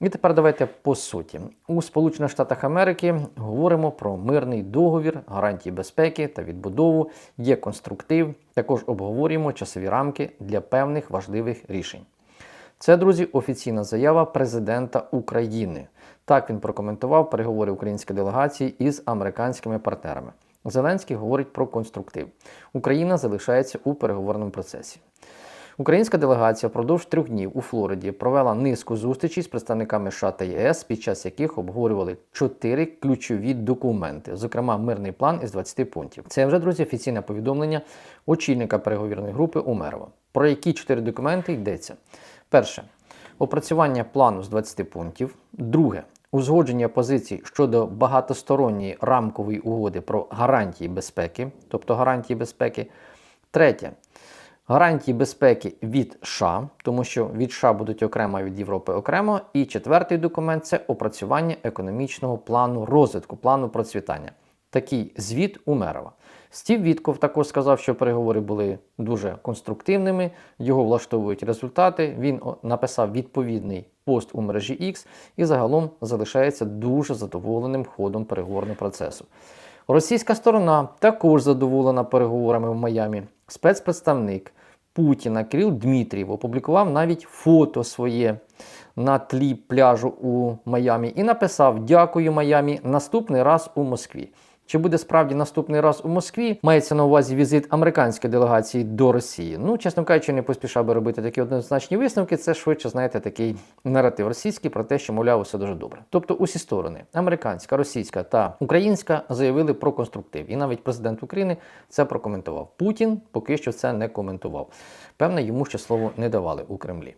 І тепер давайте по суті. У Сполучених Штатах Америки говоримо про мирний договір, гарантії безпеки та відбудову, є конструктив. Також обговорюємо часові рамки для певних важливих рішень. Це, друзі, офіційна заява президента України. Так він прокоментував переговори української делегації із американськими партнерами. Зеленський говорить про конструктив. Україна залишається у переговорному процесі. Українська делегація впродовж трьох днів у Флориді провела низку зустрічей з представниками США та ЄС, під час яких обговорювали чотири ключові документи, зокрема мирний план із 20 пунктів. Це вже друзі офіційне повідомлення очільника переговірної групи Умерова. Про які чотири документи йдеться? Перше опрацювання плану з 20 пунктів. Друге узгодження позицій щодо багатосторонньої рамкової угоди про гарантії безпеки, тобто гарантії безпеки. Третє гарантії безпеки від США, тому що від США будуть окремо, від Європи окремо. І четвертий документ це опрацювання економічного плану розвитку, плану процвітання. Такий звіт Умерова. Стів Вітков також сказав, що переговори були дуже конструктивними, його влаштовують результати. Він написав відповідний пост у мережі X і загалом залишається дуже задоволеним ходом переговорного процесу. Російська сторона також задоволена переговорами в Майамі. Спецпредставник Путіна Кирил Дмитрієв опублікував навіть фото своє на тлі пляжу у Майамі і написав: Дякую, Майамі, наступний раз у Москві. Чи буде справді наступний раз у Москві? Мається на увазі візит американської делегації до Росії. Ну, чесно кажучи, не поспішав би робити такі однозначні висновки. Це швидше, знаєте, такий наратив російський про те, що мовляв, все дуже добре. Тобто, усі сторони американська, російська та українська заявили про конструктив. І навіть президент України це прокоментував. Путін поки що це не коментував. Певне, йому ще слово не давали у Кремлі.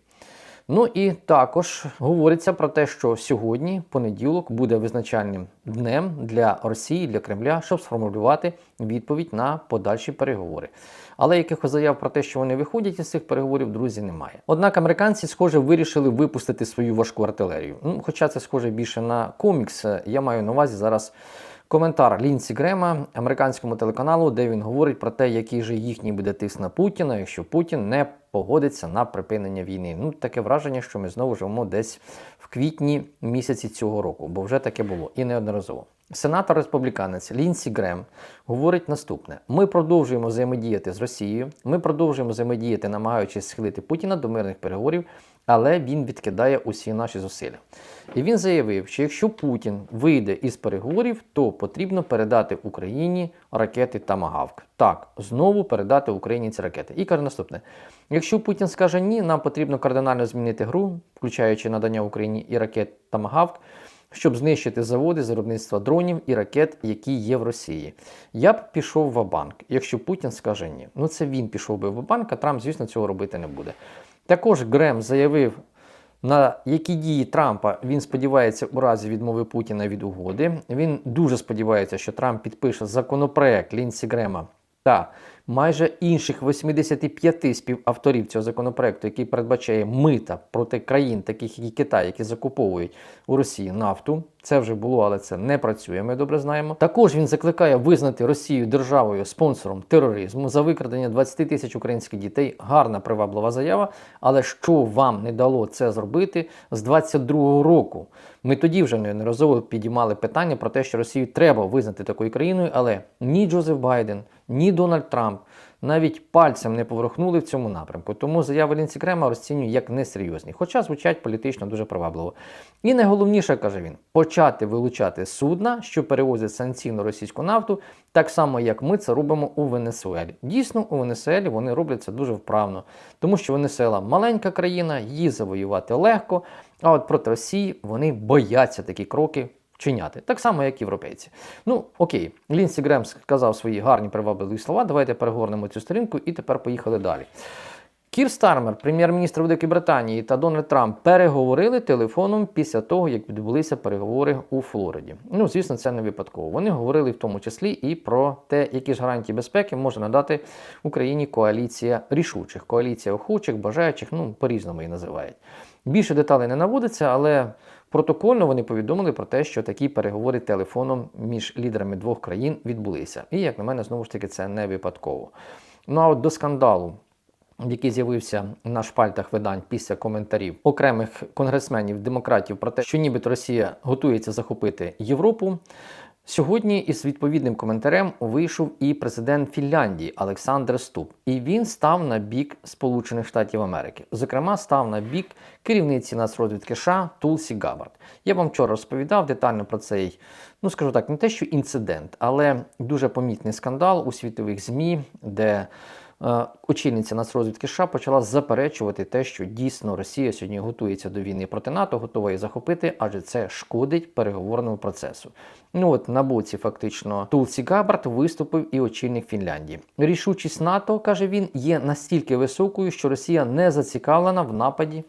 Ну і також говориться про те, що сьогодні, понеділок, буде визначальним днем для Росії, для Кремля, щоб сформулювати відповідь на подальші переговори. Але якихось заяв про те, що вони виходять із цих переговорів, друзі, немає. Однак американці, схоже, вирішили випустити свою важку артилерію. Ну, хоча це схоже більше на комікс, я маю на увазі зараз. Коментар Лінсі Грема американському телеканалу, де він говорить про те, який же їхній буде тиск на Путіна, якщо Путін не погодиться на припинення війни. Ну, таке враження, що ми знову живемо десь в квітні місяці цього року, бо вже таке було і неодноразово. Сенатор республіканець Лінсі Грем говорить наступне: ми продовжуємо взаємодіяти з Росією, ми продовжуємо взаємодіяти, намагаючись схилити Путіна до мирних переговорів, але він відкидає усі наші зусилля. І він заявив, що якщо Путін вийде із переговорів, то потрібно передати Україні ракети Тамагавк. Так, знову передати Україні ці ракети. І каже наступне: якщо Путін скаже ні, нам потрібно кардинально змінити гру, включаючи надання Україні і ракет Тамагавк. Щоб знищити заводи з виробництва дронів і ракет, які є в Росії, я б пішов в банк, якщо Путін скаже ні. Ну це він пішов би в банк, а Трамп, звісно, цього робити не буде. Також Грем заявив, на які дії Трампа він сподівається у разі відмови Путіна від угоди. Він дуже сподівається, що Трамп підпише законопроект Лінсі Грема та майже інших 85 співавторів цього законопроекту, який передбачає мита проти країн, таких як Китай, які закуповують у Росії нафту. Це вже було, але це не працює. Ми добре знаємо. Також він закликає визнати Росію державою спонсором тероризму за викрадення 20 тисяч українських дітей. Гарна приваблива заява. Але що вам не дало це зробити з 22-го року? Ми тоді вже неодноразово підіймали питання про те, що Росію треба визнати такою країною, але ні Джозеф Байден, ні Дональд Трамп навіть пальцем не поворухнули в цьому напрямку. Тому заяви Лінці Крема розцінюю як несерйозні, хоча звучать політично дуже привабливо. І найголовніше, каже він, почати вилучати судна, що перевозять санкційну російську нафту, так само, як ми це робимо у Венесуелі. Дійсно, у Венесуелі вони роблять це дуже вправно, тому що Венесуела маленька країна, її завоювати легко. А от проти Росії вони бояться такі кроки вчиняти. Так само, як європейці. Ну, окей, Лінсі Грем сказав свої гарні привабливі слова. Давайте перегорнемо цю сторінку і тепер поїхали далі. Кір Стармер, прем'єр-міністр Великої Британії та Дональд Трамп переговорили телефоном після того, як відбулися переговори у Флориді. Ну, звісно, це не випадково. Вони говорили в тому числі і про те, які ж гарантії безпеки може надати Україні коаліція рішучих, коаліція охочих, бажаючих, ну по-різному її називають. Більше деталей не наводиться, але протокольно вони повідомили про те, що такі переговори телефоном між лідерами двох країн відбулися. І, як на мене, знову ж таки, це не випадково. Ну а от до скандалу який з'явився на шпальтах видань після коментарів окремих конгресменів демократів про те, що нібито Росія готується захопити Європу. Сьогодні із відповідним коментарем вийшов і президент Фінляндії Олександр Ступ, і він став на бік Сполучених Штатів Америки. Зокрема, став на бік керівниці нацрозвідки США Тулсі Габард. Я вам вчора розповідав детально про цей, ну скажу так, не те, що інцидент, але дуже помітний скандал у світових ЗМІ, де очільниця Нацрозвідки США почала заперечувати те, що дійсно Росія сьогодні готується до війни проти НАТО, готова її захопити, адже це шкодить переговорному процесу. Ну от на боці фактично Тулсі Габард виступив і очільник Фінляндії. Рішучість НАТО каже він є настільки високою, що Росія не зацікавлена в нападі.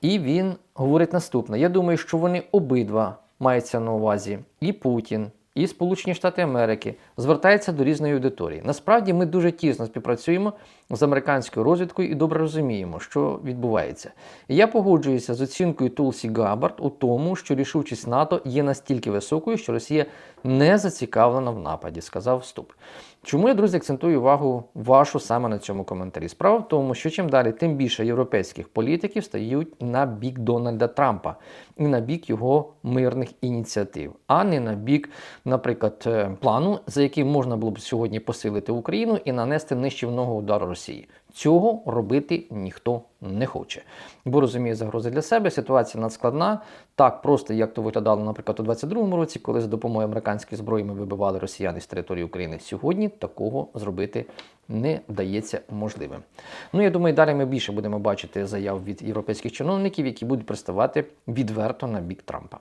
І він говорить наступне: я думаю, що вони обидва маються на увазі і Путін і Сполучені Штати Америки звертаються до різної аудиторії. Насправді ми дуже тісно співпрацюємо з американською розвідкою і добре розуміємо, що відбувається. Я погоджуюся з оцінкою Тулсі Габард у тому, що рішучість НАТО є настільки високою, що Росія не зацікавлена в нападі, сказав вступ. Чому я, друзі, акцентую увагу вашу саме на цьому коментарі? Справа в тому, що чим далі, тим більше європейських політиків стають на бік Дональда Трампа і на бік його мирних ініціатив, а не на бік, наприклад, е, плану, за яким можна було б сьогодні посилити Україну і нанести нищівного удару Росії. Цього робити ніхто не хоче, бо розуміє загрози для себе. Ситуація надскладна, так просто як то виглядало, наприклад, у 22-му році, коли за допомогою американської зброї ми вибивали росіян із території України. Сьогодні такого зробити не вдається можливим. Ну я думаю, далі ми більше будемо бачити заяв від європейських чиновників, які будуть приставати відверто на бік Трампа.